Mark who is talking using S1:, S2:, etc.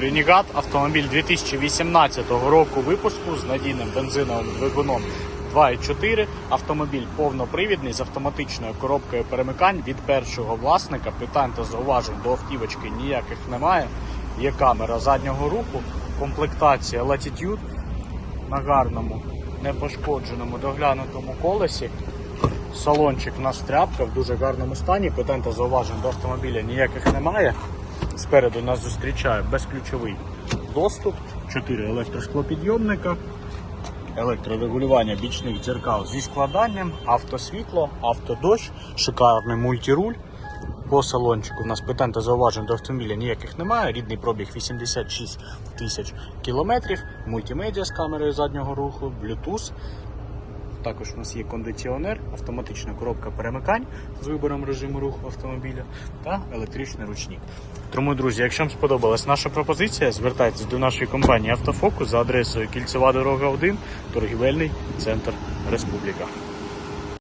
S1: Ренігат автомобіль 2018 року випуску з надійним бензиновим двигуном 2.4. Автомобіль повнопривідний з автоматичною коробкою перемикань від першого власника. Питань та зауважень до автівочки ніяких немає. Є камера заднього руху, комплектація Latitude на гарному, непошкодженому, доглянутому колесі. Салончик у нас тряпка в дуже гарному стані. Питань та зауважень до автомобіля ніяких немає. Спереду нас зустрічає безключовий доступ, 4 електросклопідйомника, електрорегулювання бічних дзеркал зі складанням, автосвітло, автодощ, шикарний мультируль. По салончику у нас питань та зауважень до автомобіля ніяких немає. Рідний пробіг 86 тисяч кілометрів, мультимедіа з камерою заднього руху, Bluetooth. Також у нас є кондиціонер, автоматична коробка перемикань з вибором режиму руху автомобіля та електричний ручник. Тому, друзі, якщо вам сподобалась наша пропозиція, звертайтесь до нашої компанії Автофокус за адресою Кільцева дорога 1, торгівельний центр Республіка.